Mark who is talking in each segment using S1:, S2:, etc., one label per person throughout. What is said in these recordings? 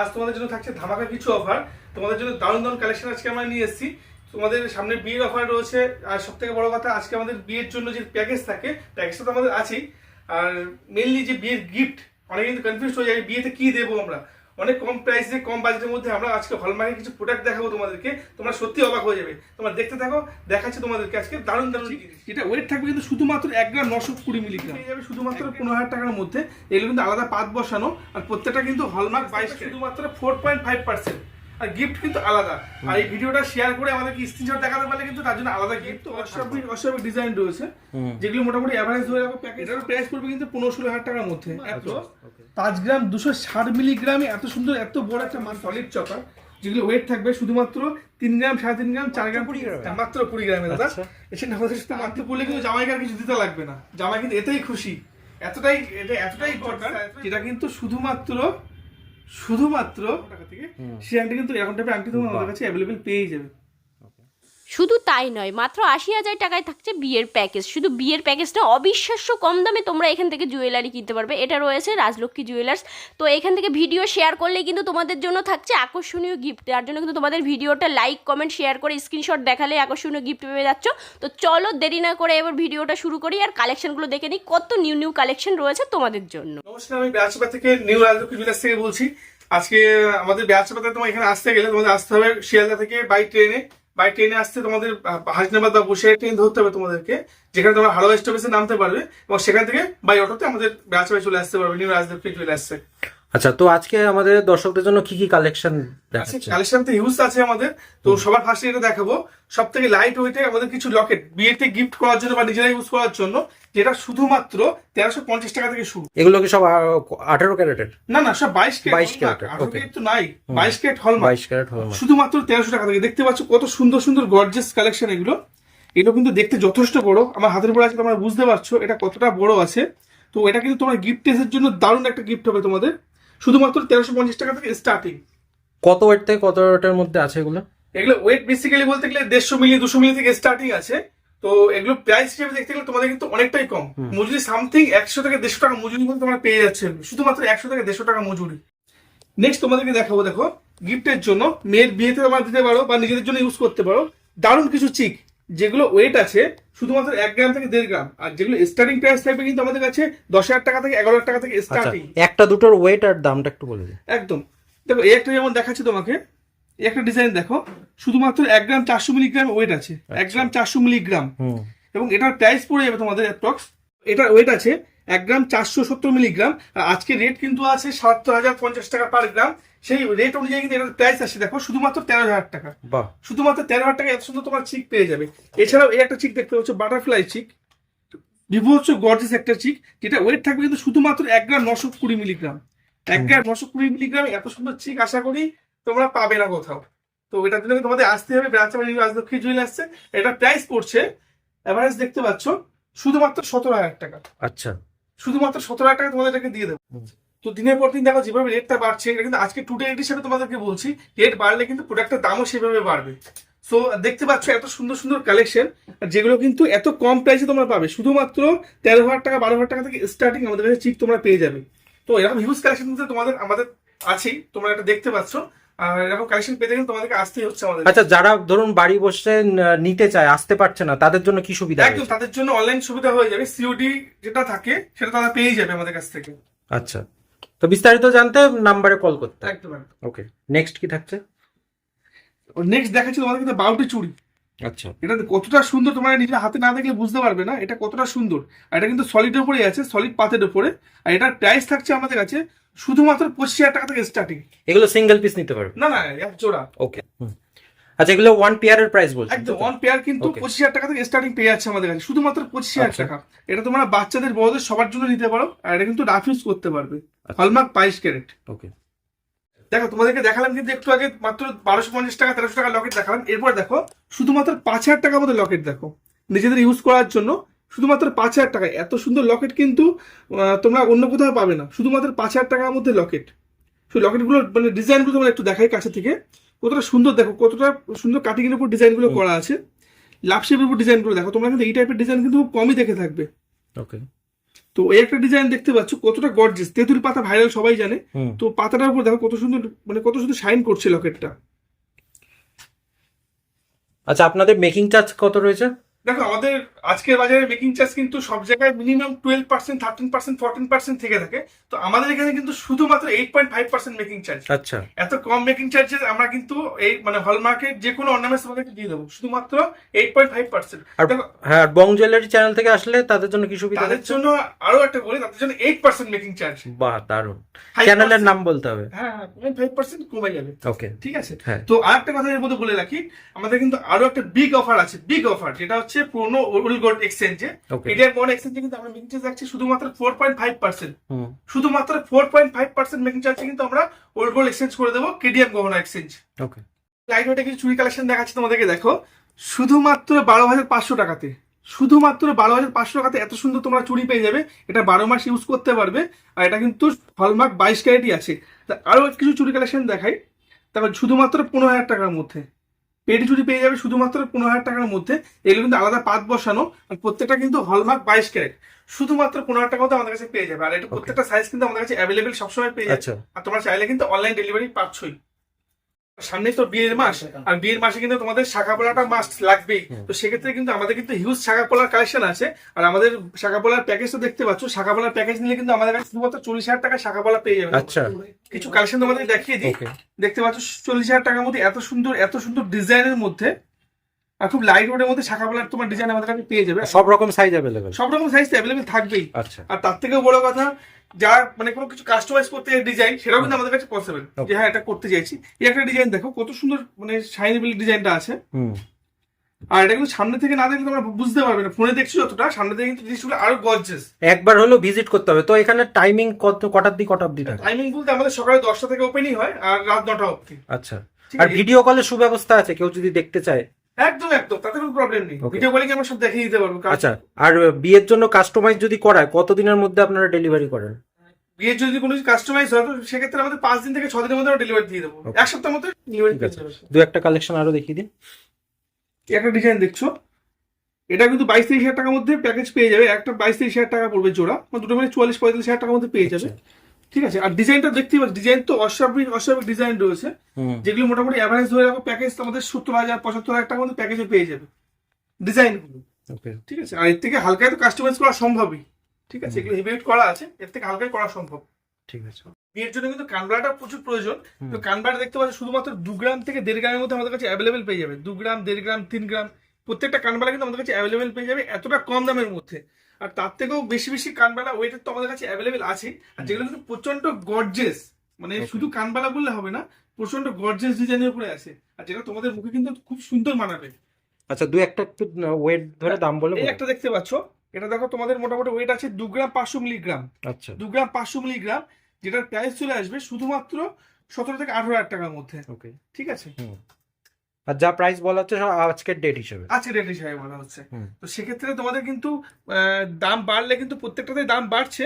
S1: আজ তোমাদের জন্য থাকছে ধামাকা কিছু অফার তোমাদের জন্য দারুণ দারুণ কালেকশন আজকে আমরা নিয়ে এসেছি। তোমাদের সামনে বিয়ের অফার রয়েছে। আর সব থেকে বড় কথা, আজকে আমাদের বিয়ের জন্য যে প্যাকেজ থাকে প্যাকেজটা তো আমাদের আছেই। আর মেনলি যে বিয়ের গিফট অনেকে কিন্তু কনফিউজ হয়ে যায়, বিয়েতে কি দেবো আমরা? অনেক কম প্রাইসে কম বাজেটের মধ্যে আমরা আজকে হলমার্কের কিছু প্রোডাক্ট দেখাবো তোমাদেরকে। তোমরা সত্যি অবাক হয়ে যাবে। তোমরা দেখতে থাকো দেখাচ্ছি তোমাদেরকে আজকে। দারুণ দারুণ এটা ওয়েট থাকবে কিন্তু শুধুমাত্র এক গ্রাম নশো কুড়ি মিলিগ্রাম পেয়ে যাবে শুধুমাত্র পনেরো হাজার টাকার মধ্যে। এগুলো কিন্তু আলাদা পাত বসানো আর প্রত্যেকটা কিন্তু হলমার্ক বাইশ শুধুমাত্র ফোর পয়েন্ট ফাইভ পার্সেন্ট আর গিফট কিন্তু আলাদা। আর এই ভিডিওটা শেয়ার করে আমাদেরকে স্ক্রিনশট দেখাতে পারলে কিন্তু তার জন্য আলাদা গিফট অস্বাভাবিক অস্বাভাবিক ডিজাইন রয়েছে। যেগুলো মোটামুটি অ্যাভারেজ ধরে রাখো প্যাকেট এটার প্রাইস পড়বে কিন্তু পনেরো ষোলো হাজার টাকার মধ্যে। এত পাঁচ গ্রাম দুশো ষাট মিলিগ্রামে এত সুন্দর এত বড় একটা মান সলিড চপার যেগুলো ওয়েট থাকবে শুধুমাত্র তিন গ্রাম সাড়ে তিন গ্রাম চার গ্রাম কুড়ি গ্রাম। মাত্র কুড়ি গ্রামে দাদা।
S2: আচ্ছা।
S1: এসে আমাদের সাথে মাত্র পড়লে কিন্তু জামাইকে আর কিছু দিতে লাগবে না। জামাই কিন্তু এতেই খুশি। এতটাই এটা এতটাই ইম্পর্টেন্ট যেটা কিন্তু শুধুমাত্র শুধুমাত্র টাকা থেকে? সেই আংটি কিন্তু এরকম টাইপের আংটি তোমার আমাদের কাছে অ্যাভেলেবেল পেয়ে যাবে।
S3: শুধু তাই নয়, মাত্র আশি হাজার টাকায় থাকছে বিয়ের প্যাকেজ। শুধু বিয়ের প্যাকেজটা অবিশ্বাস্য কম দামে তোমরা এখান থেকে জুয়েলারি কিনতে পারবে। এটা রয়েছে রাজলক্ষ্মী জুয়েলার্স। তো এখান থেকে ভিডিও শেয়ার করলে কিন্তু তোমাদের জন্য থাকছে আকর্ষণীয় গিফট তার জন্য কিন্তু তোমাদের ভিডিওটা লাইক কমেন্ট শেয়ার করে স্ক্রিনশট দেখালে আকর্ষণীয় গিফট পেয়ে যাচ্ছ। তো চলো দেরি না করে এবার ভিডিওটা শুরু করি আর কালেকশনগুলো দেখে নিই। কত নিউ নিউ কালেকশন রয়েছে তোমাদের জন্য।
S1: থেকে থেকে আজকে আমাদের ব্যাচপাতা তোমার এখানে আসতে গেলে তোমাদের আসতে হবে শিয়ালদা থেকে বাই ট্রেনে বাই ট্রেনে আসতে তোমাদের হাজনাবাদ হাসনাবাদ বা বসে ট্রেন ধরতে হবে তোমাদেরকে যেখানে তোমরা হাওড়া স্টপেজে নামতে পারবে এবং সেখান থেকে বাই অটোতে আমাদের বাই চলে আসতে পারবে নিউ চলে আসছে
S2: আচ্ছা তো আজকে আমাদের দর্শকদের জন্য কি কি কালেকশন দেখাচ্ছে?
S1: কালেকশন তো ইউজ আছে আমাদের। তো সবার ফার্স্টে এটা দেখাবো। সব থেকে লাইট ওয়েটে আমাদের কিছু লকেট বিয়েতে গিফট করার জন্য বা নিজেরা ইউজ করার জন্য যেটা শুধুমাত্র তেরোশো পঞ্চাশ টাকা থেকে শুরু।
S2: এগুলো কি সব আঠারো ক্যারেটের?
S1: না না সব বাইশ ক্যারেট
S2: 22 ক্যারেট,
S1: তো নাই বাইশ ক্যারেট হল
S2: বাইশ ক্যারেট হল
S1: শুধুমাত্র তেরোশো টাকা থেকে। দেখতে পাচ্ছ কত সুন্দর সুন্দর গর্জেস কালেকশন এগুলো। এগুলো কিন্তু দেখতে যথেষ্ট বড়। আমার হাতের উপর আছে তোমরা বুঝতে পারছ এটা কতটা বড় আছে। তো এটা কিন্তু তোমার গিফট টেস্টের জন্য দারুণ একটা গিফট হবে তোমাদের। শুধুমাত্র তেরোশো পঞ্চাশ টাকা থেকে স্টার্টিং
S2: কত ওয়েট থেকে কত ওয়েটের মধ্যে আছে এগুলো?
S1: এগুলো ওয়েট বেসিক্যালি বলতে গেলে দেড়শো মিলি দুশো মিলি থেকে স্টার্টিং আছে। তো এগুলো প্রাইস হিসেবে দেখতে গেলে তোমাদের কিন্তু অনেকটাই কম। মজুরি সামথিং একশো থেকে দেড়শো টাকা মজুরি কিন্তু তোমরা পেয়ে যাচ্ছে শুধুমাত্র একশো থেকে দেড়শো টাকা মজুরি। নেক্সট তোমাদেরকে দেখাবো দেখো গিফটের জন্য মেয়ের বিয়েতে তোমরা দিতে পারো বা নিজেদের জন্য ইউজ করতে পারো। দারুণ কিছু চিক যেগুলো ওয়েট আছে শুধুমাত্র এক গ্রাম থেকে দেড় গ্রাম। আর যেগুলো স্টার্টিং প্রাইস থাকবে কিন্তু আমাদের কাছে দশ হাজার টাকা থেকে এগারো হাজার টাকা থেকে
S2: আচ্ছা
S1: স্টার্টিং
S2: একটা দুটোর ওয়েট আর দামটা একটু বলে দিন
S1: একদম। দেখো এই একটা যেমন দেখাচ্ছি তোমাকে একটা ডিজাইন দেখো শুধুমাত্র এক গ্রাম চারশো মিলিগ্রাম ওয়েট আছে। এক গ্রাম চারশো মিলিগ্রাম এবং এটার প্রাইস পড়ে যাবে তোমাদের অ্যাপ্রক্স এটার ওয়েট আছে এক গ্রাম চারশো সত্তর মিলিগ্রাম আর আজকে রেট কিন্তু আছে সাতাত্তর হাজার পঞ্চাশ টাকা পার গ্রাম সেই রেট অনুযায়ী কিন্তু এটার প্রাইস আছে দেখো শুধুমাত্র তেরো হাজার টাকা। শুধুমাত্র তেরো হাজার টাকা এত সুন্দর তোমার চিক পেয়ে যাবে। এছাড়াও এই একটা চিক দেখতে পাচ্ছ বাটারফ্লাই চিক বিভৎস গর্জেস একটা চিক যেটা ওয়েট থাকবে কিন্তু শুধুমাত্র এক গ্রাম নশো কুড়ি মিলিগ্রাম এক গ্রাম নশো কুড়ি মিলিগ্রাম এত সুন্দর চিক আশা করি তোমরা পাবে না কোথাও। তো এটার জন্য তোমাদের আসতে হবে ব্রাঞ্চাবাড়ি রাজলক্ষ্মী জুয়েল আসছে এটা প্রাইস পড়ছে এভারেজ দেখতে পাচ্ছ শুধুমাত্র সতেরো হাজার টাকা।
S2: আচ্ছা।
S1: শুধুমাত্র সতেরো হাজার টাকা তোমাদের এটাকে দিয়ে দেবো। তো দিনের পর দিন দেখো যেভাবে রেটটা বাড়ছে এটা কিন্তু আজকে টু ডে রেট হিসেবে তোমাদেরকে বলছি রেট বাড়লে কিন্তু প্রোডাক্টের দামও সেভাবে বাড়বে। সো দেখতে পাচ্ছ এত সুন্দর সুন্দর কালেকশন যেগুলো কিন্তু এত কম প্রাইসে তোমরা পাবে। শুধুমাত্র তেরো হাজার টাকা বারো হাজার টাকা থেকে স্টার্টিং আমাদের কাছে চিপ তোমরা পেয়ে যাবে। তো এরকম হিউজ কালেকশন তোমাদের আমাদের আছেই তোমরা এটা দেখতে পাচ্ছ। আর এরকম কালেকশন পেতে গেলে তোমাদেরকে আসতেই হচ্ছে আমাদের
S2: আচ্ছা যারা ধরুন বাড়ি বসে নিতে চায় আসতে পারছে না তাদের জন্য কি সুবিধা
S1: একদম তাদের জন্য অনলাইন সুবিধা হয়ে যাবে। সিওডি যেটা থাকে সেটা তারা পেয়ে যাবে আমাদের কাছ থেকে।
S2: আচ্ছা। তো বিস্তারিত জানতে নাম্বারে কল করতে
S1: একদম
S2: ওকে নেক্সট কি থাকছে?
S1: নেক্সট দেখাচ্ছি তোমাদের কিন্তু বাউটি চুড়ি।
S2: আচ্ছা।
S1: এটা কতটা সুন্দর তোমার নিজের হাতে না দেখলে বুঝতে পারবে না এটা কতটা সুন্দর। আর এটা কিন্তু সলিডের উপরেই আছে সলিড পাতের উপরে। আর এটার প্রাইস থাকছে আমাদের কাছে শুধুমাত্র পঁচিশ হাজার টাকা থেকে স্টার্টিং
S2: এগুলো সিঙ্গেল পিস নিতে পারবে
S1: না না এক জোড়া।
S2: ওকে আচ্ছা এগুলো ওয়ান পেয়ারের প্রাইস বলছেন
S1: একদম ওয়ান পেয়ার কিন্তু পঁচিশ হাজার টাকা থেকে স্টার্টিং পেয়ে যাচ্ছে আমাদের কাছে শুধুমাত্র পঁচিশ হাজার
S2: আচ্ছা।
S1: টাকা। এটা তোমরা বাচ্চাদের বড়দের সবার জন্য নিতে পারো আর এটা কিন্তু রাফ ইউজ করতে পারবে। হলমার্ক বাইশ ক্যারেট
S2: ওকে
S1: দেখো তোমাদেরকে দেখালাম কিন্তু একটু আগে মাত্র বারোশো পঞ্চাশ টাকা তেরোশো টাকা লকেট দেখালাম। এরপর দেখো শুধুমাত্র পাঁচ হাজার টাকার মতো লকেট দেখো নিজেদের ইউজ করার জন্য। শুধুমাত্র পাঁচ হাজার টাকা এত সুন্দর লকেট কিন্তু তোমরা অন্য কোথাও পাবে না। শুধুমাত্র পাঁচ হাজার টাকার মধ্যে লকেট সেই লকেটগুলো মানে ডিজাইনগুলো তোমরা একটু দেখাই কাছে থেকে। কতটা সুন্দর দেখো কতটা সুন্দর কাটিং এর উপর ডিজাইনগুলো করা আছে। লাভ শেপের উপর ডিজাইনগুলো দেখো। তোমরা কিন্তু এই টাইপের ডিজাইন কিন্তু খুব কমই দেখে থাকবে।
S2: ওকে
S1: তো এই একটা ডিজাইন দেখতে পাচ্ছ কতটা গর্জেস তেঁতুল পাতা ভাইরাল সবাই জানে। তো পাতাটার উপর দেখো কত সুন্দর মানে কত সুন্দর শাইন করছে লকেটটা
S2: আচ্ছা আপনাদের মেকিং চার্জ কত রয়েছে?
S1: দেখো আমাদের আজকের বাজারে মেকিং চার্জ কিন্তু সব জায়গায় minimum twelve percent thirteen percent fourteen percent থেকে থাকে। তো আমাদের এখানে কিন্তু শুধুমাত্র eight point five percent making charge
S2: আচ্ছা।
S1: এত কম মেকিং চার্জে আমরা কিন্তু এই মানে হলমার্কের যে কোনো অর্নামেন্টস আমাদেরকে দিয়ে দেবো। শুধুমাত্র এইট পয়েন্ট ফাইভ পার্সেন্ট
S2: হ্যাঁ বং জুয়েলারি চ্যানেল থেকে আসলে তাদের জন্য কি সুবিধা
S1: তাদের জন্য আরও একটা বলি তাদের জন্য এইট পার্সেন্ট মেকিং চার্জ
S2: বাহ দারুণ।
S1: 5%
S2: চ্যানেলের নাম বলতে হবে।
S1: হ্যাঁ হ্যাঁ ফাইভ পার্সেন্ট কমে যাবে।
S2: ওকে
S1: ঠিক আছে?
S2: হ্যাঁ।
S1: তো আরেকটা কথা এর মধ্যে বলে রাখি আমাদের কিন্তু আরও একটা বিগ অফার আছে বিগ অফার যেটা হচ্ছে পুরনো ওল্ড গোল্ড এক্সচেঞ্জে। ইন্ডিয়ান বন্ড এক্সচেঞ্জে কিন্তু আমরা মেকিং চার্জ রাখছি শুধুমাত্র ফোর পয়েন্ট ফাইভ পার্সেন্ট শুধুমাত্র four point five percent making চার্জে কিন্তু আমরা ওল্ড গোল্ড এক্সচেঞ্জ করে দেবো কেডিএম গহনা এক্সচেঞ্জ
S2: ওকে
S1: লাইট ওয়েটে কিছু চুরি কালেকশন দেখাচ্ছি তোমাদেরকে দেখো। শুধুমাত্র বারো হাজার পাঁচশো টাকাতে শুধুমাত্র বারো হাজার পাঁচশো টাকাতে এত সুন্দর তোমরা চুরি পেয়ে যাবে। এটা বারো মাস ইউজ করতে পারবে আর এটা কিন্তু হলমার্ক বাইশ ক্যারেটই আছে। আরও কিছু চুরি কালেকশন দেখাই। তারপর শুধুমাত্র পনেরো হাজার টাকার মধ্যে। পেটি চুরি পেয়ে যাবে শুধুমাত্র পনেরো হাজার টাকার মধ্যে। এগুলো কিন্তু আলাদা পাত বসানো আর প্রত্যেকটা কিন্তু হলমার্ক বাইশ ক্যারেট। শুধুমাত্র পনেরো হাজার টাকা আমাদের কাছে পেয়ে যাবে। আর এটা প্রত্যেকটা সাইজ কিন্তু আমাদের কাছে অ্যাভেলেবেল সবসময় পেয়ে যাবে।
S2: আচ্ছা।
S1: আর তোমরা চাইলে কিন্তু অনলাইন ডেলিভারি পাচ্ছই। সামনে তো বিয়ের মাস আর বিয়ের মাসে কিন্তু তোমাদের শাখা পোলাটা মাস্ট লাগবেই। তো সেক্ষেত্রে কিন্তু আমাদের কিন্তু হিউজ শাখা পোলার কালেকশন আছে আর আমাদের শাখা পোলার প্যাকেজ তো দেখতে পাচ্ছ শাখা পোলার প্যাকেজ নিলে কিন্তু আমাদের কাছে শুধুমাত্র চল্লিশ হাজার টাকা শাখা পোলা পেয়ে যাবে।
S2: আচ্ছা।
S1: কিছু কালেকশন তোমাদের দেখিয়ে দিই। দেখতে পাচ্ছ চল্লিশ হাজার টাকার মধ্যে এত সুন্দর এত সুন্দর ডিজাইনের মধ্যে আর খুব লাইট ওয়েটের মধ্যে শাখা পোলার তোমার ডিজাইন আমাদের কাছে পেয়ে যাবে।
S2: সব রকম সাইজ অ্যাভেলেবেল
S1: সব রকম সাইজ অ্যাভেলেবেল থাকবেই।
S2: আচ্ছা।
S1: আর তার থেকেও বড় কথা যা মানে কোনো কিছু কাস্টমাইজ করতে ডিজাইন সেটাও কিন্তু আমাদের কাছে পসিবল যে হ্যাঁ এটা করতে চাইছি। এই একটা ডিজাইন দেখো কত সুন্দর মানে শাইনেবল ডিজাইনটা আছে। আর এটা কিন্তু সামনে থেকে না দেখলে তোমরা বুঝতে পারবে না। ফোনে দেখছ যতটা সামনে থেকে কিন্তু জিনিসগুলো আরও গর্জেস
S2: একবার হলো ভিজিট করতে হবে। তো এখানে টাইমিং কত কটার দিক কটা অবধি
S1: টাইমিং বলতে আমাদের সকালে দশটা থেকে ওপেনই হয় আর রাত নটা অবধি।
S2: আচ্ছা। আর ভিডিও কলের সুব্যবস্থা আছে কেউ যদি দেখতে চায়।
S1: একদম একদম। তাতে কোনো প্রবলেম নেই। ভিডিও কলিং আমরা সব দেখিয়ে দিতে পারব
S2: আচ্ছা আর বিয়ের জন্য কাস্টমাইজ যদি করায় কতদিনের মধ্যে আপনারা ডেলিভারি করেন?
S1: বিয়ের যদি কোনো কাস্টমাইজ হয় তো সেক্ষেত্রে আমাদের পাঁচ দিন থেকে ছ দিনের মধ্যে ডেলিভারি দিয়ে দেবো। এক সপ্তাহের মধ্যে
S2: দু একটা কালেকশন আরও দেখিয়ে দিন।
S1: একটা ডিজাইন দেখছ? এটা কিন্তু বাইশ তেইশ হাজার টাকার মধ্যে প্যাকেজ পেয়ে যাবে। একটা বাইশ তেইশ হাজার টাকা পড়বে জোড়া। মানে দুটো মিলে চুয়াল্লিশ পঁয়তাল্লিশ হাজার টাকার মধ্যে পেয়ে যাবে। ঠিক আছে? আর ডিজাইনটা দেখতেই পাচ্ছি ডিজাইন তো অস্বাভাবিক অস্বাভাবিক ডিজাইন রয়েছে। যেগুলো মোটামুটি অ্যাভারেজ ধরে রাখো প্যাকেজ আমাদের সত্তর হাজার পঁচাত্তর হাজার টাকা মধ্যে প্যাকেজে পেয়ে যাবে। ডিজাইনগুলো
S2: ওকে
S1: ঠিক আছে? আর এর থেকে হালকায় তো কাস্টমাইজ করা সম্ভবই। ঠিক আছে? এগুলো হেভি করা আছে এর থেকে হালকায় করা সম্ভব।
S2: ঠিক আছে।
S1: বিয়ের জন্য কিন্তু কানবাড়াটা প্রচুর প্রয়োজন। তো কানবাড়া দেখতে পাচ্ছি শুধুমাত্র দু গ্রাম থেকে দেড় গ্রামের মধ্যে আমাদের কাছে অ্যাভেলেবেল পেয়ে যাবে। দু গ্রাম দেড় গ্রাম তিন গ্রাম প্রত্যেকটা কানবাড়া কিন্তু আমাদের কাছে অ্যাভেলেবেল পেয়ে যাবে এতটা কম দামের মধ্যে। আর তার থেকেও বেশি বেশি কানবালা ওয়েটের তো আমাদের কাছে অ্যাভেলেবেল আছে আর যেগুলো কিন্তু প্রচণ্ড গর্জেস মানে শুধু কানবালা বললে হবে না প্রচণ্ড গর্জেস ডিজাইনের উপরে আছে। আর যেটা তোমাদের মুখে কিন্তু খুব সুন্দর মানাবে।
S2: আচ্ছা দু একটা একটু ওয়েট ধরে দাম বলে
S1: এই একটা দেখতে পাচ্ছ। এটা দেখো তোমাদের মোটামুটি ওয়েট আছে দু গ্রাম পাঁচশো মিলিগ্রাম।
S2: আচ্ছা।
S1: দু গ্রাম পাঁচশো মিলিগ্রাম যেটার প্রাইস চলে আসবে শুধুমাত্র সতেরো থেকে আঠারো হাজার টাকার মধ্যে।
S2: ওকে
S1: ঠিক আছে?
S2: আর যা প্রাইস বলা হচ্ছে আজকের ডেট হিসেবে।
S1: আজকের ডেট হিসাবে বলা হচ্ছে। তো সেক্ষেত্রে তোমাদের কিন্তু দাম বাড়লে কিন্তু প্রত্যেকটাতে দাম বাড়ছে।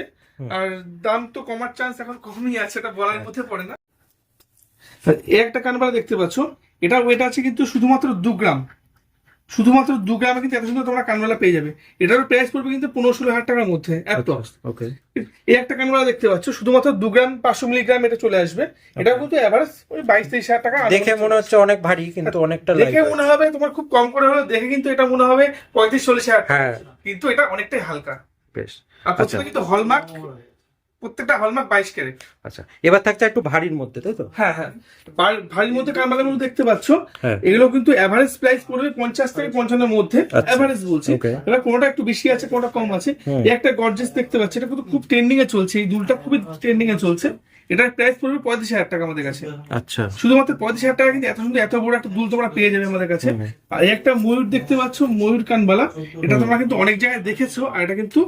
S1: আর দাম তো কমার চান্স এখন কমই আছে এটা বলার
S2: হ্যাঁ।
S1: মধ্যে পড়ে না। এই একটা কানবালা দেখতে পাচ্ছ এটা ওয়েট আছে কিন্তু শুধুমাত্র দু গ্রাম। শুধুমাত্র দু গ্রামে কিন্তু এত সুন্দর তোমরা কানবালা পেয়ে যাবে। এটারও প্রাইস পড়বে কিন্তু পনেরো ষোলো হাজার টাকার মধ্যে অ্যাপ্রক্স
S2: ওকে
S1: এই একটা কানবালা দেখতে পাচ্ছ শুধুমাত্র দু গ্রাম পাঁচশো মিলিগ্রাম এটা চলে আসবে। এটা কিন্তু এভারেজ ওই বাইশ তেইশ হাজার টাকা
S2: দেখে মনে হচ্ছে অনেক ভারী কিন্তু অনেকটা
S1: দেখে মনে হবে তোমার খুব কম করে হলো দেখে কিন্তু এটা মনে হবে পঁয়ত্রিশ চল্লিশ হাজার
S2: হ্যাঁ।
S1: কিন্তু এটা অনেকটাই হালকা।
S2: বেশ।
S1: আর কিন্তু হলমার্ক প্রত্যেকটা হলমার্ক বাইশ ক্যারেট।
S2: আচ্ছা এবার থাকছে একটু ভারীর মধ্যে তাই তো?
S1: হ্যাঁ হ্যাঁ। ভার- ভারীর মধ্যে কারবালার মধ্যে দেখতে পাচ্ছ।
S2: হ্যাঁ।
S1: এগুলো কিন্তু এভারেজ প্রাইস পড়বে পঞ্চাশ থেকে পঞ্চান্নের মধ্যে
S2: আচ্ছা।
S1: এভারেজ বলছি।
S2: Okay.
S1: এবার কোনোটা একটু বেশি আছে কোনোটা কম আছে একটা গর্জেস দেখতে পাচ্ছি। এটা কিন্তু খুব ট্রেন্ডিং এ চলছে এই দুলটা খুবই ট্রেন্ডিং এ চলছে। এটার প্রাইস পড়বে পঁয়ত্রিশ হাজার টাকা আমাদের কাছে।
S2: আচ্ছা।
S1: শুধুমাত্র পঁয়ত্রিশ হাজার টাকা কিন্তু এত সুন্দর এত বড় একটা দুল তোমরা পেয়ে যাবে আমাদের কাছে। আর এই একটা ময়ূর দেখতে পাচ্ছ ময়ূর কানবালা। এটা তোমরা কিন্তু অনেক জায়গায় দেখেছ আর এটা কিন্তু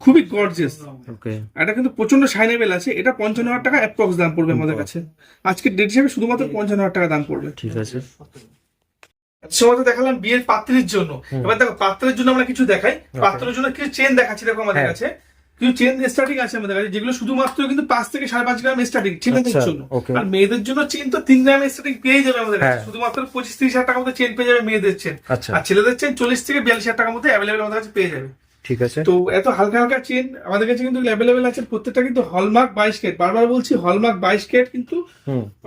S1: খুবই গর্জেস এটা কিন্তু প্রচণ্ড সাইনেবেল আছে। এটা পঞ্চান্ন হাজার টাকা অ্যাপ্রক্স দাম পড়বে আমাদের কাছে। আজকে ডেট হিসেবে শুধুমাত্র পঞ্চান্ন হাজার টাকা দাম পড়বে।
S2: ঠিক আছে।
S1: সময় দেখালাম বিয়ের পাত্রের জন্য। এবার দেখো পাত্রের জন্য আমরা কিছু দেখাই। পাত্রের জন্য কিছু চেন দেখাচ্ছি দেখো আমাদের
S2: হ্যাঁ।
S1: কাছে। কিছু চেন স্টার্টিং আছে আমাদের কাছে যেগুলো শুধুমাত্র কিন্তু পাঁচ থেকে সাড়ে পাঁচ গ্রাম স্টার্টিং ছেলেদের
S2: আচ্ছা,
S1: জন্য আর মেয়েদের জন্য চেন তো তিন গ্রাম স্টার্টিং পেয়ে যাবে আমাদের কাছে।
S2: হ্যাঁ।
S1: শুধুমাত্র পঁচিশ তিরিশ হাজার টাকার মধ্যে চেন পেয়ে যাবে মেয়েদের চেন
S2: আচ্ছা।
S1: আর ছেলেদের চেন চল্লিশ থেকে বিয়াল্লিশ হাজার টাকার মধ্যে অ্যাভেলেবেল আমাদের কাছে পেয়ে যাবে।
S2: ঠিক আছে?
S1: তো এত হালকা হালকা চেন আমাদের কাছে কিন্তু অ্যাভেলেবেল আছে প্রত্যেকটা কিন্তু হলমার্ক বাইশ কেট বারবার বলছি হলমার্ক বাইশ কেট কিন্তু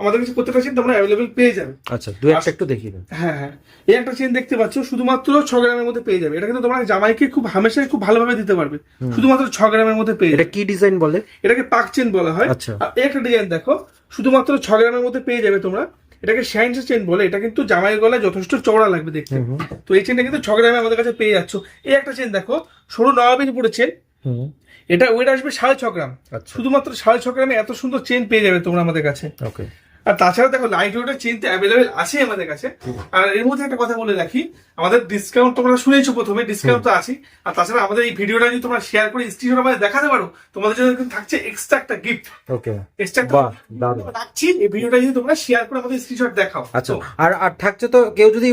S1: আমাদের কাছে প্রত্যেকটা চেন তোমরা অ্যাভেলেবেল পেয়ে যাবে।
S2: আচ্ছা দু একটা একটু দেখিয়ে দিন
S1: হ্যাঁ হ্যাঁ। এই একটা চেন দেখতে পাচ্ছ শুধুমাত্র ছ গ্রামের মধ্যে পেয়ে যাবে। এটা কিন্তু তোমরা জামাইকে খুব হামেশাই খুব ভালোভাবে দিতে পারবে। শুধুমাত্র ছ গ্রামের মধ্যে পেয়ে
S2: এটা কি ডিজাইন বলে?
S1: এটাকে পাক চেন বলা হয়।
S2: আচ্ছা।
S1: একটা ডিজাইন দেখো শুধুমাত্র ছ গ্রামের মধ্যে পেয়ে যাবে তোমরা। এটাকে শাইন্স চেন বলে এটা কিন্তু জামাই গলায় যথেষ্ট চওড়া লাগবে দেখতে। তো এই চেনটা কিন্তু ছ গ্রামে আমাদের কাছে পেয়ে যাচ্ছ। এই একটা চেন দেখো সরু নবাবিন পরে চেন এটা ওয়েট আসবে সাড়ে ছ গ্রাম।
S2: আচ্ছা।
S1: শুধুমাত্র সাড়ে ছ গ্রামে এত সুন্দর চেন পেয়ে যাবে তোমরা আমাদের কাছে।
S2: ওকে
S1: আর তাছাড়া দেখো লাইট ওয়েটের চেন তো অ্যাভেলেবেল আছে আমাদের কাছে। আর এর মধ্যে একটা কথা বলে রাখি আমাদের ডিসকাউন্ট তোমরা শুনেছো প্রথমে ডিসকাউন্ট তো আছে আর তাছাড়া আমাদের এই ভিডিওটা যদি তোমরা শেয়ার করে স্ক্রিনশট আমাদের দেখাতে পারো তোমাদের জন্য কিন্তু থাকছে এক্সট্রা একটা গিফট
S2: ওকে
S1: এক্সট্রা রাখছি এই ভিডিওটা যদি তোমরা শেয়ার করে আমাদের স্ক্রিনশট দেখাও।
S2: আচ্ছা আর আর থাকছে তো কেউ যদি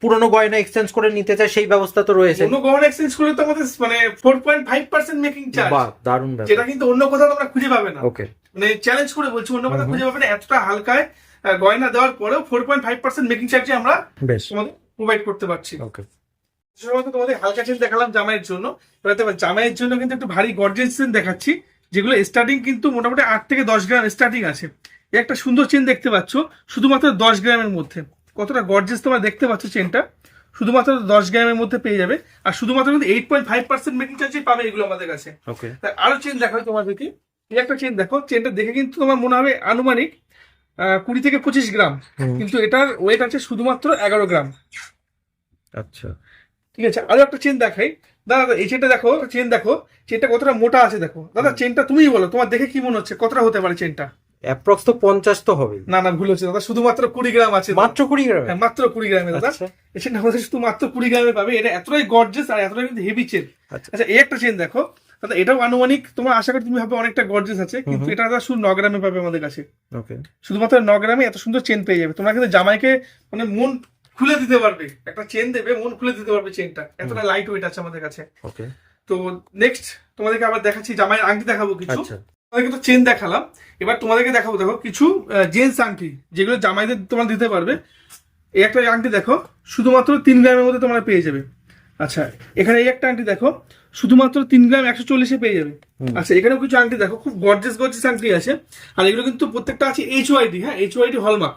S2: পুরনো গয়না এক্সচেঞ্জ করে নিতে চায় সেই ব্যবস্থা তো রয়েছে।
S1: অন্য গহনা এক্সচেঞ্জ করলে তো আমাদের মানে four point five percent making charge
S2: বাহ দারুণ
S1: যেটা কিন্তু অন্য কোথাও তোমরা খুঁজে পাবে না।
S2: ওকে
S1: মানে চ্যালেঞ্জ করে বলছি অন্য কথা খুঁজে পাবে না এতটা হালকায় গয়না দেওয়ার পরেও four point five percent making চার্জে আমরা তোমাদের প্রোভাইড করতে পারছি।
S2: ওকে
S1: সাধারণত তোমাদের হালকা চেন দেখালাম জামাইয়ের জন্য। এবার তোমার জামাইয়ের জন্য কিন্তু একটু ভারী গর্জেস চেন দেখাচ্ছি যেগুলো স্টার্টিং কিন্তু মোটামুটি আট থেকে দশ গ্রাম স্টার্টিং আছে। একটা সুন্দর চেন দেখতে পাচ্ছ শুধুমাত্র দশ গ্রামের মধ্যে। কতটা গর্জেস তোমরা দেখতে পাচ্ছ চেনটা শুধুমাত্র দশ গ্রামের মধ্যে পেয়ে যাবে আর শুধুমাত্র কিন্তু eight point five percent making চার্জে পাবে এগুলো আমাদের কাছে। আরও চেন দেখাও তোমাদেরকে। এই একটা চেন দেখো চেনটা দেখে কিন্তু তোমার মনে হবে আনুমানিক কুড়ি থেকে পঁচিশ গ্রাম। কিন্তু এটার ওয়েট আছে শুধুমাত্র এগারো গ্রাম।
S2: আচ্ছা।
S1: ঠিক আছে আরও একটা চেন দেখাই। দাদা এই চেনটা দেখো চেন দেখো চেনটা কতটা মোটা আছে দেখো। দাদা চেনটা তুমিই বলো তোমার দেখে কি মনে হচ্ছে কতটা হতে পারে চেনটা
S2: অ্যাপ্রক্স তো পঞ্চাশ তো হবেই।
S1: না না ভুল হচ্ছে দাদা শুধুমাত্র কুড়ি গ্রাম আছে।
S2: মাত্র কুড়ি গ্রামে?
S1: হ্যাঁ, মাত্র কুড়ি গ্রামে দাদা।
S2: আচ্ছা।
S1: এই চেনটা আমাদের শুধু মাত্র কুড়ি গ্রামে পাবে এটা এতটাই গর্জেস আর এতটাই কিন্তু হেভি চেন
S2: আচ্ছা।
S1: আচ্ছা এই একটা চেন দেখো দাদা এটাও আনুমানিক তোমার আশা করি তুমি ভাবে অনেকটা গর্জেস আছে কিন্তু এটা দাদা শুধু ন গ্রামে পাবে আমাদের কাছে। শুধুমাত্র ন গ্রামে এত সুন্দর চেন পেয়ে যাবে। তোমরা কিন্তু জামাইকে মানে মন খুলে দিতে পারবে। একটা চেন দেবে মন খুলে দিতে পারবে চেনটা এতটা লাইট ওয়েট আছে আমাদের কাছে। তো নেক্সট তোমাদেরকে আবার দেখাচ্ছি জামাইয়ের আংটি দেখাবো কিছু।
S2: আচ্ছা।
S1: তোমাদেরকে তো চেন দেখালাম। এবার তোমাদেরকে দেখাবো দেখো কিছু জেন্টস আংটি যেগুলো জামাইদের তোমরা দিতে পারবে। এই একটা আংটি দেখো শুধুমাত্র তিন গ্রামের মধ্যে তোমরা পেয়ে যাবে। আচ্ছা এখানে এই একটা আংটি দেখো শুধুমাত্র তিন গ্রাম একশো চল্লিশে পেয়ে যাবে। আচ্ছা এখানেও কিছু আংটি দেখো খুব গর্জেস গর্জেস আংটি আছে। আর এগুলো কিন্তু প্রত্যেকটা আছে এইচ ওয়াইডি হ্যাঁ এইচ ওয়াইডি হলমার্ক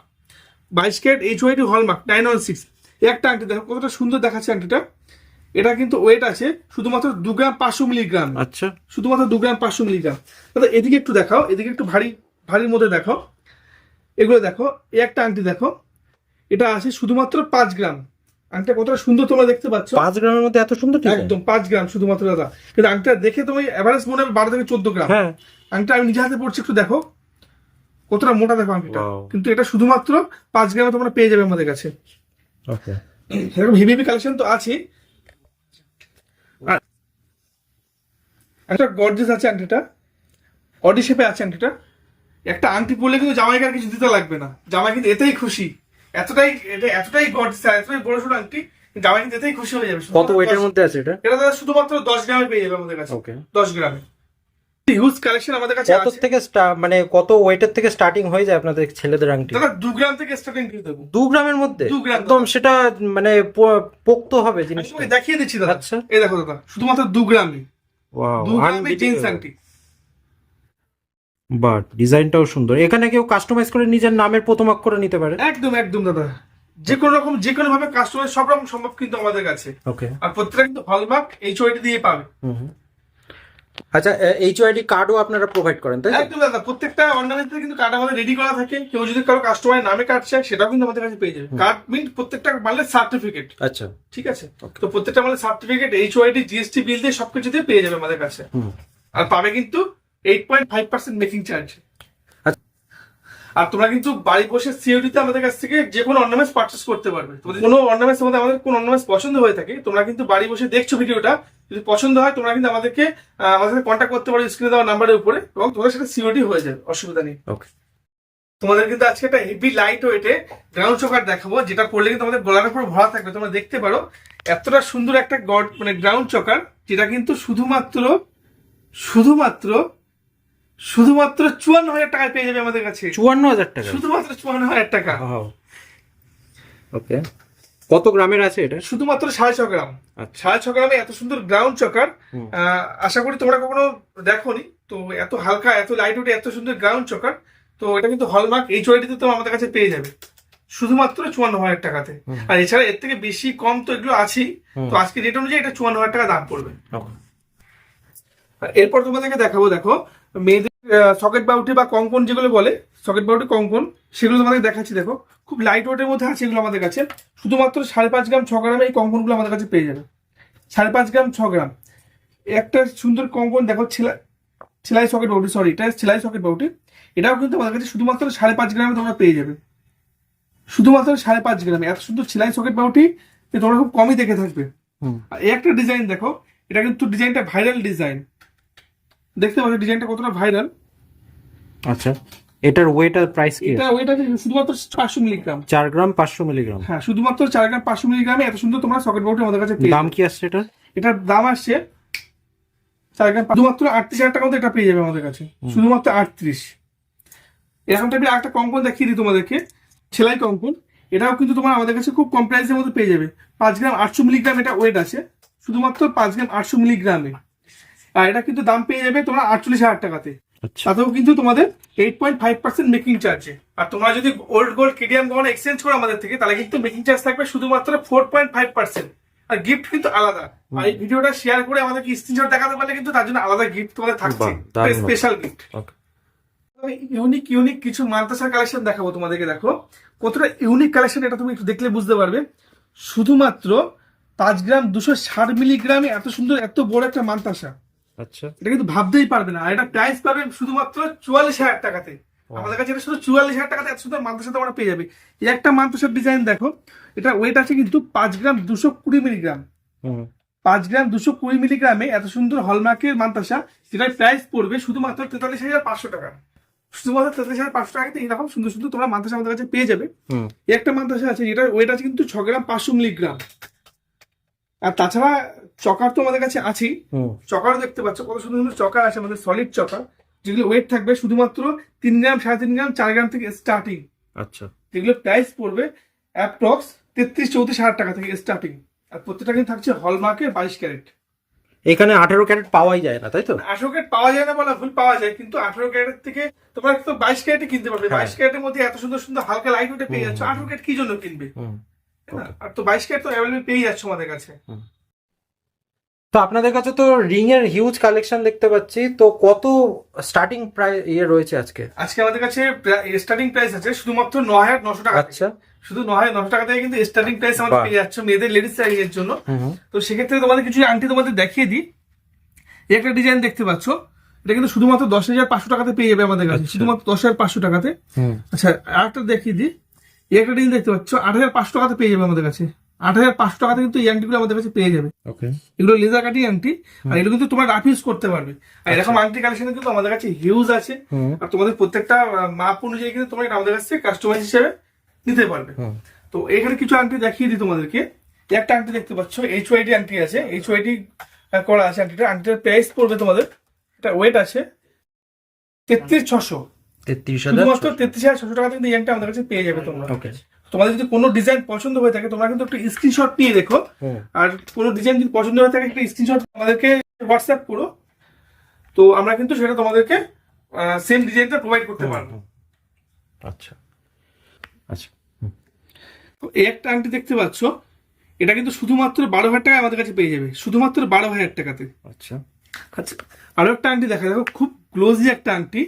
S1: বাইশ carat H YD hallmark nine one six একটা আংটি দেখো কতটা সুন্দর দেখাচ্ছে আংটিটা। এটা কিন্তু ওয়েট আছে শুধুমাত্র দু গ্রাম পাঁচশো মিলিগ্রাম।
S2: আচ্ছা।
S1: শুধুমাত্র দু গ্রাম পাঁচশো মিলিগ্রাম। দাদা এদিকে একটু দেখাও এদিকে একটু ভারী ভারীর মধ্যে দেখাও। এগুলো দেখো এই একটা আংটি দেখো। এটা আছে শুধুমাত্র পাঁচ গ্রাম। আংটিটা কতটা সুন্দর তোমরা দেখতে পাচ্ছ।
S2: পাঁচ গ্রামের মধ্যে এত সুন্দর
S1: একদম পাঁচ গ্রাম শুধুমাত্র দাদা। কিন্তু আংটিটা দেখে তুমি এভারেজ মনে হবে বারো থেকে চোদ্দ গ্রাম।
S2: হ্যাঁ।
S1: আংটিটা আমি নিজে হাতে পড়ছি একটু দেখো। কতটা মোটা দেখো আংটিটা। কিন্তু এটা শুধুমাত্র পাঁচ গ্রামে তোমরা পেয়ে যাবে আমাদের কাছে।
S2: ওকে
S1: এরকম হেভি হেভি কালেকশন তো আছে একটা গর্জেস আছে আংটিটা। অডি শেপে আছে আংটিটা। একটা আংটি পরলে কিন্তু জামাইকে আর কিছু দিতে লাগবে না। জামাই কিন্তু এতেই খুশি। এতটাই এটা এতটাই আর এতটাই বড় সড়ো আংটি জামাই এতেই খুশি হয়ে যাবে
S2: কত ওয়েটের মধ্যে আছে এটা?
S1: এটা দাদা শুধুমাত্র দশ গ্রামে পেয়ে যাবে আমাদের কাছে।
S2: ওকে
S1: দশ গ্রামে। হিউজ কালেকশন আমাদের কাছে
S2: কত থেকে মানে কত ওয়েটের থেকে স্টার্টিং হয়ে যায় আপনাদের ছেলেদের আংটি?
S1: দাদা দু গ্রাম থেকে স্টার্টিং দিয়ে দেবো।
S2: দু গ্রামের মধ্যে?
S1: দু গ্রাম।
S2: একদম সেটা মানে পোক্ত হবে জিনিসটা।
S1: দেখিয়ে দিচ্ছি দাদা।
S2: আচ্ছা।
S1: এই দেখো দাদা শুধুমাত্র দু গ্রামে। দু গ্রামে জিন্স আংটি।
S2: বাট ডিজাইনটাও সুন্দর। এখানে কেউ কাস্টমাইজ করে নিজের নামের প্রথম অক্ষরে নিতে পারে?
S1: একদম একদম দাদা। যে কোনো রকম যে কোনো ভাবে কাস্টমার সব রকম সম্ভব কিন্তু আমাদের কাছে।
S2: ওকে
S1: আর প্রত্যেকটা কিন্তু হলমার্ক এইচ ওয়াইডি দিয়ে পাবে।
S2: আচ্ছা এইচওআইডি কার্ডও আপনারা প্রোভাইড করেন তাই
S1: একদম দাদা। প্রত্যেকটা অর্নামেন্টে কিন্তু কার্ড আমাদের রেডি করা থাকে। কেউ যদি কারও কাস্টমারের নামে কার্ড চায় সেটাও কিন্তু আমাদের কাছে পেয়ে যাবে। কার্ড মিন প্রত্যেকটা মালের সার্টিফিকেট
S2: আচ্ছা।
S1: ঠিক আছে? তো প্রত্যেকটা মালের certificate H YD GST bill দিয়ে সবকিছু দিয়ে পেয়ে যাবে আমাদের কাছে। আর পাবে কিন্তু eight point five percent making charge. আর তোমরা কিন্তু বাড়ি বসে সিওডিতে আমাদের কাছ থেকে যে কোনো অর্নামেন্টস পারচেস করতে পারবে। তোমাদের কোনো অর্নামেন্টস মধ্যে আমাদের কোন অর্নামেন্টস পছন্দ হয়ে থাকে তোমরা কিন্তু বাড়ি বসে দেখছ ভিডিওটা। যদি পছন্দ হয় তোমরা কিন্তু আমাদেরকে আমাদের সাথে কন্ট্যাক্ট করতে পারো স্ক্রিনে দেওয়া নাম্বারের উপরে এবং তোমাদের সেটা সিওডি হয়ে যাবে অসুবিধা নেই।
S2: ওকে
S1: তোমাদের কিন্তু আজকে একটা হেভি লাইট ওয়েটে গ্রাউন্ড চোকার দেখাবো যেটা পড়লে কিন্তু আমাদের গলার উপর ভরা থাকবে। তোমরা দেখতে পারো এতটা সুন্দর একটা গড মানে গ্রাউন্ড চকার যেটা কিন্তু শুধুমাত্র শুধুমাত্র শুধুমাত্র চুয়ান্ন হাজার টাকায় পেয়ে যাবে আমাদের কাছে।
S2: চুয়ান্ন হাজার টাকা।
S1: শুধুমাত্র চুয়ান্ন হাজার টাকা।
S2: ওকে কত গ্রামের আছে এটা?
S1: শুধুমাত্র সাড়ে ছ গ্রাম।
S2: আচ্ছা।
S1: সাড়ে ছ গ্রামে এত সুন্দর গ্রাউন্ড চকার আহ, আশা করি তোমরা কখনো দেখোনি। তো এত হালকা এত লাইট ওয়েট এত সুন্দর গ্রাউন্ড চকার তো এটা কিন্তু হলমার্ক এইচ ওয়াইডিতে তো আমাদের কাছে পেয়ে যাবে। শুধুমাত্র চুয়ান্ন হাজার টাকাতে। আর এছাড়া এর থেকে বেশি কম তো এগুলো আছেই। তো আজকে রেট অনুযায়ী এটা চুয়ান্ন হাজার টাকা দাম পড়বে। আর এরপর তোমাদেরকে দেখাবো দেখো মেয়েদের সকেট বাউটি বা কঙ্কন যেগুলো বলে সকেট বাউটি কঙ্কন সেগুলো তোমাদের দেখাচ্ছি দেখো। খুব লাইট ওয়েটের মধ্যে আছে এগুলো আমাদের কাছে। শুধুমাত্র সাড়ে পাঁচ গ্রাম ছ গ্রামে এই কঙ্কনগুলো আমাদের কাছে পেয়ে যাবে। সাড়ে পাঁচ গ্রাম ছ গ্রাম। একটা সুন্দর কঙ্কন দেখো ছেলাই সেলাই সকেট বাউটি সরি এটা সেলাই সকেট বাউটি। এটাও কিন্তু আমাদের কাছে শুধুমাত্র সাড়ে পাঁচ গ্রামে তোমরা পেয়ে যাবে। শুধুমাত্র সাড়ে পাঁচ গ্রামে। এত সুন্দর সেলাই সকেট বাউটি তোমরা খুব কমই দেখে থাকবে। আর একটা ডিজাইন দেখো এটা কিন্তু ডিজাইনটা ভাইরাল ডিজাইন। দেখতে পাচ্ছ ডিজাইনটা কতটা ভাইরাল।
S2: আচ্ছা এটার ওয়েট আর প্রাইস কি
S1: এটা ওয়েট আছে শুধুমাত্র পাঁচশো মিলিগ্রাম।
S2: চার গ্রাম পাঁচশো মিলিগ্রাম।
S1: হ্যাঁ শুধুমাত্র চার গ্রাম পাঁচশো মিলিগ্রামে এত সুন্দর তোমরা সকেট বাউটি আমাদের কাছে পেয়ে
S2: দাম কি আসছে এটার?
S1: এটার দাম আসছে চার গ্রাম শুধুমাত্র আটত্রিশ হাজার টাকা মতো এটা পেয়ে যাবে আমাদের কাছে। শুধুমাত্র আটত্রিশ। এরকম টাইপের একটা কঙ্কন দেখিয়ে দিই তোমাদেরকে। সেলাই কঙ্কন এটাও কিন্তু তোমার আমাদের কাছে খুব কম প্রাইসের মধ্যে পেয়ে যাবে। পাঁচ গ্রাম আটশো মিলিগ্রাম এটা ওয়েট আছে। শুধুমাত্র পাঁচ গ্রাম আটশো মিলিগ্রামে। আর এটা কিন্তু দাম পেয়ে যাবে তোমার আটচল্লিশ হাজার টাকাতে।
S2: আচ্ছা।
S1: তাতেও কিন্তু তোমাদের eight point five percent making চার্জে আর তোমরা যদি ওল্ড গোল্ড কেডিএম কখনো এক্সচেঞ্জ করো আমাদের থেকে তাহলে কিন্তু মেকিং চার্জ থাকবে শুধুমাত্র ফোর পয়েন্ট ফাইভ পার্সেন্ট আর গিফট কিন্তু আলাদা। আর এই ভিডিওটা শেয়ার করে আমাদেরকে স্ক্রিনশট দেখাতে পারলে কিন্তু তার জন্য আলাদা গিফট তোমাদের থাকছে। স্পেশাল গিফট ইউনিক ইউনিক কিছু মান্তাসার কালেকশন দেখাবো তোমাদেরকে দেখো। কতটা ইউনিক কালেকশন এটা তুমি একটু দেখলে বুঝতে পারবে। শুধুমাত্র পাঁচ গ্রাম দুশো ষাট মিলিগ্রামে এত সুন্দর এত বড় একটা মান্তাসা
S2: আচ্ছা।
S1: এটা কিন্তু ভাবতেই পারবে না। আর এটা প্রাইস পাবে শুধুমাত্র চুয়াল্লিশ হাজার টাকাতে। আমাদের কাছে এটা শুধু চুয়াল্লিশ হাজার টাকাতে এত সুন্দর মান্তাসা তোমরা পেয়ে যাবে। এই একটা মান্তাসার ডিজাইন দেখো এটা ওয়েট আছে কিন্তু পাঁচ গ্রাম দুশো কুড়ি মিলিগ্রাম পাঁচ গ্রাম দুশো কুড়ি মিলিগ্রামে এত সুন্দর হলমার্কের মান্তাসা যেটার প্রাইস পড়বে শুধুমাত্র তেতাল্লিশ হাজার পাঁচশো টাকা। শুধুমাত্র তেতাল্লিশ হাজার পাঁচশো টাকাতে এরকম সুন্দর সুন্দর তোমরা মান্তাসা আমাদের কাছে পেয়ে যাবে। এই একটা মাদ্রাসা আছে যেটার ওয়েট আছে কিন্তু ছ গ্রাম পাঁচশো মিলিগ্রাম আর তাছাড়া চকার তো আমাদের কাছে আছেই। চকারও দেখতে পাচ্ছ কত সুন্দর সুন্দর চকার আছে আমাদের সলিড চকার যেগুলো ওয়েট থাকবে শুধুমাত্র তিন গ্রাম সাড়ে তিন গ্রাম চার গ্রাম থেকে স্টার্টিং
S2: আচ্ছা।
S1: যেগুলো প্রাইস পড়বে অ্যাপ্রক্স তেত্রিশ চৌত্রিশ হাজার টাকা থেকে স্টার্টিং আর প্রত্যেকটা কিন্তু থাকছে হলমার্কের বাইশ ক্যারেট।
S2: এখানে আঠারো ক্যারেট পাওয়াই যায় না তাই তো?
S1: আঠারো ক্যারেট পাওয়া যায় না বলা ভুল পাওয়া যায় কিন্তু আঠারো ক্যারেট থেকে তোমরা তো বাইশ ক্যারেটে কিনতে পারবে।
S2: হ্যাঁ।
S1: বাইশ ক্যারেটের মধ্যে এত সুন্দর সুন্দর হালকা লাইট ওয়েটে পেয়ে যাচ্ছ আঠারো ক্যারেট কি জন্য কিনবে? আর তো বাইশ ক্যারেট তো অ্যাভেলেবল পেয়ে যাচ্ছ আমাদের কাছে।
S2: তো আপনাদের কাছে তো রিং এর হিউজ কালেকশন দেখতে পাচ্ছি। তো কত স্টার্টিং প্রাইস ইয়ে রয়েছে আজকে?
S1: আজকে আমাদের কাছে স্টার্টিং প্রাইস আছে শুধুমাত্র ন হাজার নশো টাকা
S2: আচ্ছা।
S1: শুধু ন হাজার নশো টাকা থেকে কিন্তু স্টার্টিং প্রাইস আমাদের পেয়ে যাচ্ছ মেয়েদের লেডিস সাইজের জন্য। তো সেক্ষেত্রে তোমাদের কিছু আংটি তোমাদের দেখিয়ে দিই। একটা ডিজাইন দেখতে পাচ্ছ। এটা কিন্তু শুধুমাত্র দশ হাজার পাঁচশো টাকাতে পেয়ে যাবে আমাদের কাছে।
S2: আচ্ছা।
S1: শুধুমাত্র দশ হাজার পাঁচশো টাকাতে। আচ্ছা আর একটা দেখিয়ে দিই। একটা ডিজাইন দেখতে পাচ্ছ আট হাজার পাঁচশো টাকাতে পেয়ে যাবে আমাদের কাছে। আট হাজার পাঁচশো টাকাতে কিন্তু এই আংটিগুলো আমাদের কাছে পেয়ে যাবে। এগুলো লেজার কাটি আংটি আর এগুলো কিন্তু তোমরা রাফ ইউজ করতে পারবে। আর এরকম আংটি কালেকশন কিন্তু আমাদের কাছে হিউজ আছে। আর তোমাদের প্রত্যেকটা মাপ অনুযায়ী কিন্তু তোমরা আমাদের কাছ থেকে কাস্টমাইজ হিসেবে নিতে পারবে। তো এখানে কিছু আংটি দেখিয়ে দিই তোমাদেরকে। একটা আংটি দেখতে পাচ্ছ এইচ ওয়াইডি আংটি আছে। এইচ ওয়াইডি করা আছে আংটিটা আংটিটার প্রাইস পড়বে তোমাদের। এটা ওয়েট আছে তেত্রিশ ছশো।
S2: তেত্রিশ হাজার
S1: শুধুমাত্র তেত্রিশ হাজার ছশো টাকা কিন্তু এই আমাদের কাছে পেয়ে যাবে তোমরা।
S2: ওকে
S1: তোমাদের যদি কোনো ডিজাইন পছন্দ হয়ে থাকে তোমরা কিন্তু একটু স্ক্রিনশট নিয়ে দেখো। আর কোনো ডিজাইন যদি পছন্দ হয়ে থাকে একটা স্ক্রিনশট আমাদেরকে হোয়াটসঅ্যাপ করো। তো আমরা কিন্তু সেটা তোমাদেরকে সেম ডিজাইনটা প্রোভাইড করতে পারব।
S2: আচ্ছা। আচ্ছা।
S1: তো এই একটা আংটি দেখতে পাচ্ছ এটা কিন্তু শুধুমাত্র বারো হাজার টাকা আমাদের কাছে পেয়ে যাবে শুধুমাত্র বারো হাজার টাকাতে।
S2: আচ্ছা।
S1: আচ্ছা। আরও একটা আংটি দেখা দেখো খুব ক্লোজলি একটা আংটি।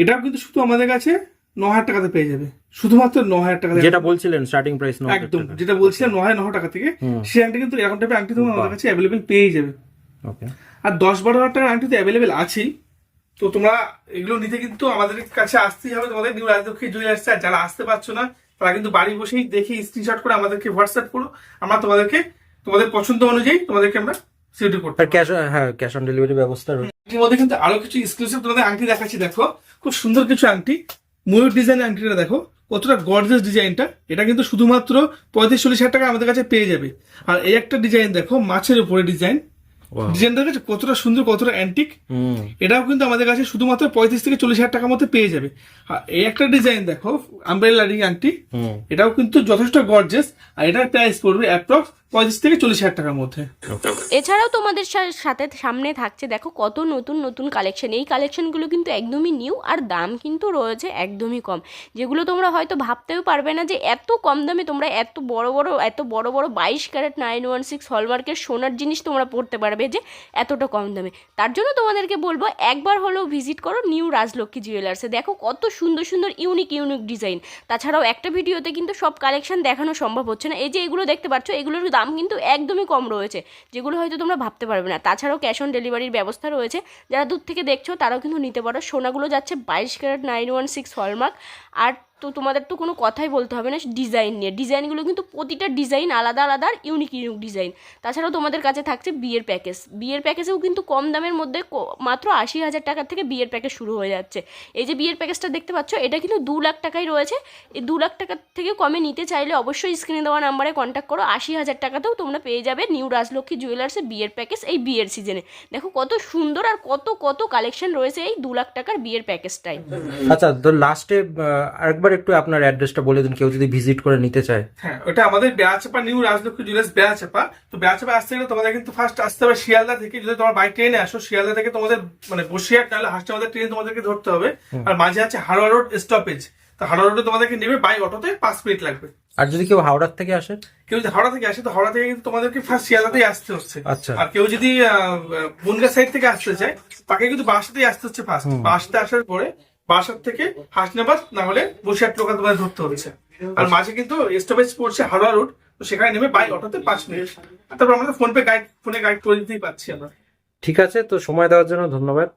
S1: এটাও কিন্তু শুধু আমাদের কাছে ন হাজার টাকাতে পেয়ে যাবে। শুধুমাত্র ন হাজার টাকা
S2: যেটা বলছিলেন স্টার্টিং প্রাইস
S1: একদম যেটা বলছিলাম ন হাজার ন টাকা থেকে। সেই আংটি কিন্তু এরকম টাইপের আংটি তোমার আমাদের কাছে অ্যাভেলেবেল পেয়ে যাবে। আর দশ বারো হাজার টাকার আংটি তো অ্যাভেলেবেল আছেই। তো তোমরা এগুলো নিতে কিন্তু আমাদের কাছে আসতেই হবে তোমাদের নিউ রাজলক্ষ্মী জুয়েলার্স আর যারা আসতে পারছ না তারা কিন্তু বাড়ি বসেই দেখে স্ক্রিনশট করে আমাদেরকে হোয়াটসঅ্যাপ করো। আমরা তোমাদেরকে তোমাদের পছন্দ অনুযায়ী তোমাদেরকে আমরা সিউটি করতে
S2: আর ক্যাশ হ্যাঁ ক্যাশ অন ডেলিভারি ব্যবস্থা রয়েছে
S1: এর মধ্যে কিন্তু আরও কিছু এক্সক্লুসিভ তোমাদের আংটি দেখাচ্ছি দেখো। খুব সুন্দর কিছু আংটি। ময়ূর ডিজাইন আংটিটা দেখো। কতটা গর্জিয়াস ডিজাইনটা এটা কিন্তু শুধুমাত্র পঁয়ত্রিশ চল্লিশ হাজার টাকা আমাদের কাছে পেয়ে যাবে। আর এই একটা ডিজাইন দেখো মাছের উপরে ডিজাইন ডিজাইনটা দেখেছ কতটা সুন্দর কতটা অ্যান্টিক
S2: হুম।
S1: এটাও কিন্তু আমাদের কাছে শুধুমাত্র পঁয়ত্রিশ থেকে চল্লিশ হাজার টাকার মধ্যে পেয়ে যাবে। আর এই একটা ডিজাইন দেখো আমব্রেলা রিং আংটি।
S2: হুম।
S1: এটাও কিন্তু যথেষ্ট গর্জেস আর এটার প্রাইস পড়বে অ্যাপ্রক্স পঁয়ত্রিশ থেকে চল্লিশ হাজার টাকার মধ্যে।
S3: এছাড়াও তোমাদের সা- সাথে সামনে থাকছে দেখো কত নতুন নতুন কালেকশন এই কালেকশনগুলো কিন্তু একদমই নিউ আর দাম কিন্তু রয়েছে একদমই কম। যেগুলো তোমরা হয়তো ভাবতেও পারবে না যে এত কম দামে তোমরা এত বড় বড় এত বড় বড় বাইশ ক্যারেট নাইন ওয়ান সিক্স হলমার্কের সোনার জিনিস তোমরা পড়তে পারবে যে এতটা কম দামে। তার জন্য তোমাদেরকে বলব একবার হলেও ভিজিট করো নিউ রাজলক্ষ্মী জুয়েলার্সে দেখো কত সুন্দর সুন্দর ইউনিক ইউনিক ডিজাইন তাছাড়াও একটা ভিডিওতে কিন্তু সব কালেকশন দেখানো সম্ভব হচ্ছে না। এই যে এগুলো দেখতে পাচ্ছ এগুলোর দাম কিন্তু একদমই কম রয়েছে, যেগুলো হয়তো তোমরা ভাবতে পারবে না। তাছাড়াও ক্যাশ অন ডেলিভারির ব্যবস্থা রয়েছে। যারা দূর থেকে দেখছ, তারাও কিন্তু নিতে পারো। সোনাগুলো যাচ্ছে বাইশ carat nine one six hallmark. আর তো তোমাদের তো কোনো কথাই বলতে হবে না ডিজাইন নিয়ে। ডিজাইনগুলো কিন্তু প্রতিটা ডিজাইন আলাদা আলাদা আর ইউনিক ইউনিক ডিজাইন তাছাড়াও তোমাদের কাছে থাকছে বিয়ের প্যাকেজ বিয়ের প্যাকেজেও কিন্তু কম দামের মধ্যে মাত্র আশি হাজার টাকার থেকে বিয়ের প্যাকেজ শুরু হয়ে যাচ্ছে। এই যে বিয়ের প্যাকেজটা দেখতে পাচ্ছ, এটা কিন্তু দু লাখ টাকাই রয়েছে। এই দু লাখ টাকার থেকে কমে নিতে চাইলে অবশ্যই স্ক্রিনে দেওয়া নাম্বারে কন্ট্যাক্ট করো। আশি হাজার টাকাতেও তোমরা পেয়ে যাবে নিউ রাজলক্ষ্মী জুয়েলার্সের বিয়ের প্যাকেজ এই বিয়ের সিজনে দেখো কত সুন্দর আর কত কত কালেকশন রয়েছে এই দু লাখ টাকার বিয়ের প্যাকেজটাই
S2: আচ্ছা তো লাস্টে আরেকবার একটু আপনার অ্যাড্রেসটা বলে দিন কেউ যদি ভিজিট করে নিতে চায়।
S1: হ্যাঁ ওটা আমাদের বেড়াচাপা নিউ রাজলক্ষ্মী জুয়েলার্স বেড়াচাপা তো বেড়াচাপা আসতে গেলে তোমাদের কিন্তু ফার্স্ট আসতে হবে শিয়ালদা থেকে। যদি তোমার বাই ট্রেনে আসো শিয়ালদা থেকে তোমাদের মানে বসিরহাট নাহলে হাসপাতাল ট্রেন তোমাদেরকে ধরতে হবে। আর মাঝে আছে হারোয়া রোড স্টপেজ তো হাওড়া রোডে তোমাদেরকে নেবে বাই অটোতে পাঁচ মিনিট লাগবে।
S2: আর যদি কেউ হাওড়ার থেকে আসে?
S1: কেউ যদি হাওড়া থেকে আসে তো হাওড়া থেকে কিন্তু তোমাদেরকে ফার্স্ট শিয়ালদাতেই আসতে হচ্ছে।
S2: আচ্ছা।
S1: আর কেউ যদি বনগা সাইড থেকে আসতে চায় তাকে কিন্তু বাসাতেই আসতে হচ্ছে ফার্স্ট বাসাতে আসার পরে বাসার থেকে হাসনাবাদ না হলে বসিরহাট লোকাল তোমাদের ধরতে হবে আর মাঝে কিন্তু স্টপেজ পড়ছে হাওড়া রোড তো সেখানে নেমে বাই অটোতে পাঁচ মিনিট। তারপর আমাদের ফোন পে গাইড ফোনে গাইড করে দিতেই পাচ্ছি আমরা।
S2: ঠিক আছে তো সময় দেওয়ার জন্য ধন্যবাদ।